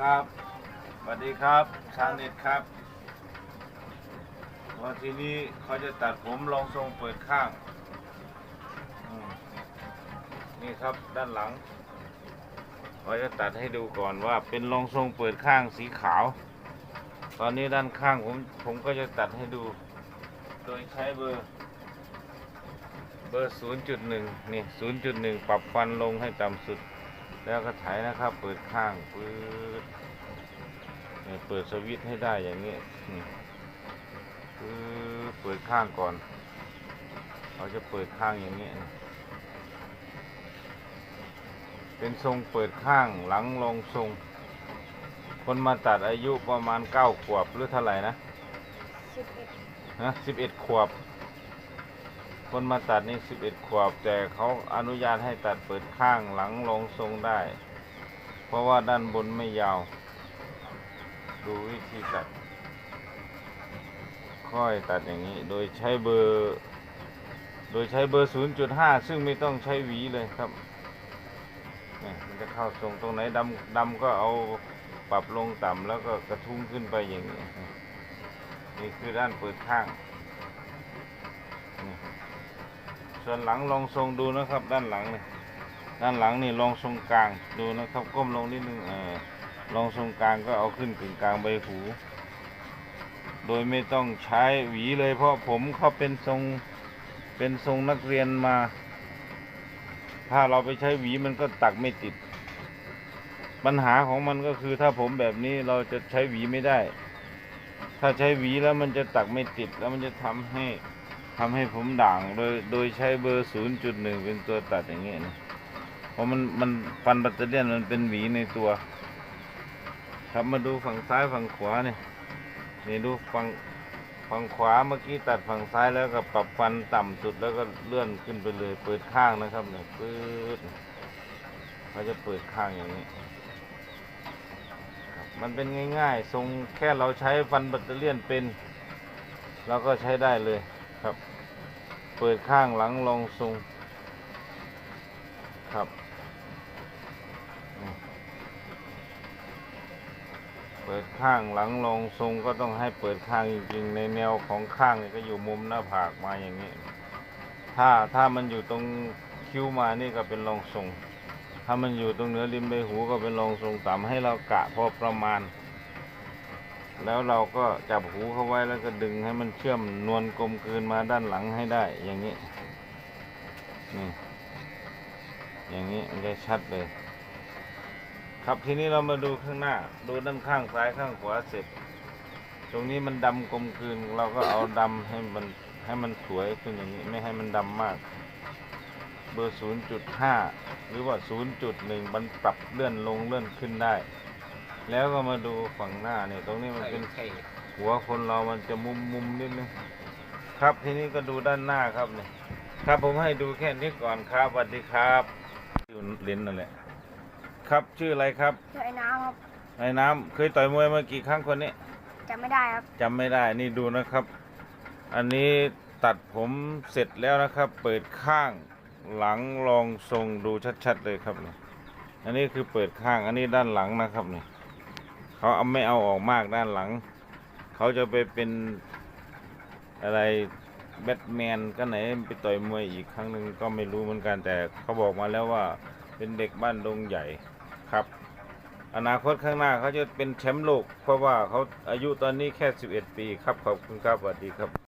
ครับสวัสดีครับชางเน็ตครับวันทีนี้เขาจะตัดผมลองทรงเปิดข้างอืมนี่ครับด้านหลังเขาจะตัดให้ดูก่อนว่าเป็นรองทรงเปิดข้างสีขาว ตอนนี้ด้านข้างผมผมก็จะตัดให้ดู โดยใช้เบอร์ เบอร์ 0.1 นี่ 0.1 ปรับฟันลงให้ต่ำสุด แล้วก็ไถนะครับ เปิดข้างปืด เนี่ยเปิดสวิตช์ให้ได้อย่างนี้นี่ปืดเปิดข้างก่อน เราจะเปิดข้างอย่างนี้นะเป็นทรงเปิดข้างหลังลงทรง คนมาตัดอายุประมาณ9ขวบหรือเท่าไหร่นะสิบเอ็ดนะ11ขวบ คนมาตัดนี่11ขวบ แต่เขาอนุญาตให้ตัดเปิดข้างหลังลงทรงได้ เพราะว่าด้านบนไม่ยาว ดูวิธีตัด ค่อยตัดอย่างนี้ โดยใช้เบอร์ โดยใช้เบอร์ 0.5 ซึ่งไม่ต้องใช้หวีเลยครับนี่มันจะเข้าทรงตรงไหนดำดำก็เอาปรับลงต่ำแล้วก็กระทุ้งขึ้นไปอย่างนี้ นี่คือด้านเปิดข้าง ส่วนหลังลองทรงดูนะครับ ด้านหลังนี่ด้านหลังนี่ลองทรงกลางดูนะครับ ก้มลงนิดนึงเออ ลองทรงกลางก็เอาขึ้นกึ่งกลางใบหู โดยไม่ต้องใช้หวีเลยเพราะผมเขาเป็นทรงเป็นทรงนักเรียนมา ถ้าเราไปใช้หวีมันก็ตักไม่ติด ปัญหาของมันก็คือถ้าผมแบบนี้เราจะใช้หวีไม่ได้ ถ้าใช้หวีแล้วมันจะตักไม่ติด แล้วมันจะทำให้ทำให้ผมด่างโดยโดยใช้เบอร์ 0.1 เป็นตัวตัดอย่างเงี้ยนะเพราะมันมันฟันบัตเตอรี่ยนมันเป็นหวีในตัว ครับมาดูฝั่งซ้ายฝั่งขวาเนี่ยนี่ดูฝั่งฝั่งขวาเมื่อกี้ตัดฝั่งซ้ายแล้วก็ปรับฟันต่ำสุดแล้วก็เลื่อนขึ้นไปเลย เปิดข้างนะครับเนี่ยปื๊ดเขาจะเปิดข้างอย่างนี้ครับมันเป็นง่ายๆ ทรงแค่เราใช้ฟันแบตเตอเรี่ยนเป็น เราก็ใช้ได้เลยครับ เปิดข้างหลังลองทรงครับ เปิดข้างหลังลองทรงก็ต้องให้เปิดข้างจริงๆในแนวของข้างนี่ก็อยู่มุมหน้าผากมาอย่างนี้ ถ้าถ้ามันอยู่ตรงคิ้วมานี่ก็เป็นรองทรง ถ้ามันอยู่ตรงเหนือริมใบหูก็เป็นรองทรงต่ำให้เรากะพอประมาณ แล้วเราก็จับหูเข้าไว้แล้วก็ดึงให้มันเชื่อมนวลกลมกลืนมาด้านหลังให้ได้ อย่างนี้นี่อย่างนี้มันจะชัดเลย ครับทีนี้เรามาดูข้างหน้า ดูด้านข้างซ้ายข้างขวาเสร็จ ตรงนี้มันดำกลมกลืนเราก็เอาดำให้มันให้มันสวยขึ้นอย่างนี้ไม่ให้มันดำมาก เบอร์ 0.5 หรือว่า 0.1 มันปรับเลื่อนลงเลื่อนขึ้นได้ แล้วก็มาดูฝั่งหน้าเนี่ยตรงนี้มันเป็นหัวคนเรามันจะมุมมุมๆนิดนึงครับทีนี้ก็ดูด้านหน้าครับเนี่ยครับผมให้ดูแค่นี้ก่อนครับสวัสดีครับอยู่เลนนั่นแหละ ครับ ชื่ออะไรครับชื่อไอ้น้ำครับไอ้น้ำเคยต่อยมวยมากี่ครั้งคนนี้จำไม่ได้ครับจำไม่ได้นี่ดูนะครับ อันนี้ตัดผมเสร็จแล้วนะครับ เปิดข้างหลังลองทรงดูชัดๆเลยครับนี่อันนี้คือเปิดข้างอันนี้ด้านหลังนะครับนี่เขาเอาไม่เอาออกมากด้านหลัง เขาจะไปเป็นอะไรแบทแมนก็ไหนไปต่อยมวยอีกครั้งหนึ่งก็ไม่รู้เหมือนกันแต่เขาบอกมาแล้วว่าเป็นเด็กบ้านดงใหญ่ ครับ อนาคตข้างหน้าเขาจะเป็นแชมป์โลก เพราะว่าเขาอายุตอนนี้แค่ 11 ปีครับ ขอบคุณครับสวัสดีครับ